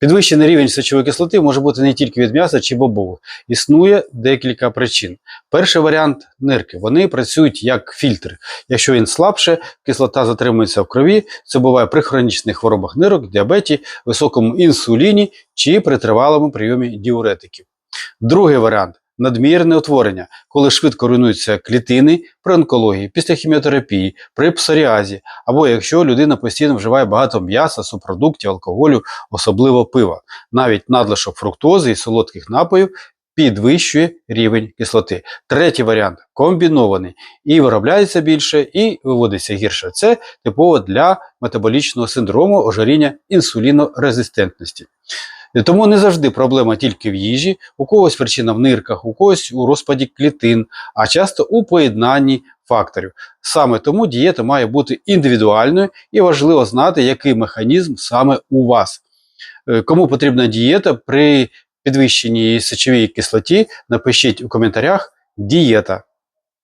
Підвищений рівень сечової кислоти може бути не тільки від м'яса чи бобових. Існує декілька причин. Перший варіант нирки. Вони працюють як фільтр. Якщо він слабше, кислота затримується в крові. Це буває при хронічних хворобах нирок, діабеті, високому інсуліні чи при тривалому прийомі діуретиків. Другий варіант надмірне утворення, коли швидко руйнуються клітини при онкології, після хіміотерапії, при псоріазі, або якщо людина постійно вживає багато м'яса, субпродуктів, алкоголю, особливо пива. Навіть надлишок фруктози і солодких напоїв підвищує рівень кислоти. Третій варіант комбінований і виробляється більше, і виводиться гірше. Це типово для метаболічного синдрому ожиріння інсулінорезистентності. І Тому не завжди проблема тільки в їжі, у когось причина в нирках, у когось у розпаді клітин, а часто у поєднанні факторів. Саме тому дієта має бути індивідуальною і важливо знати, який механізм саме у вас. Е, Кому потрібна дієта при підвищеній сечовій кислоті, напишіть у коментарях дієта.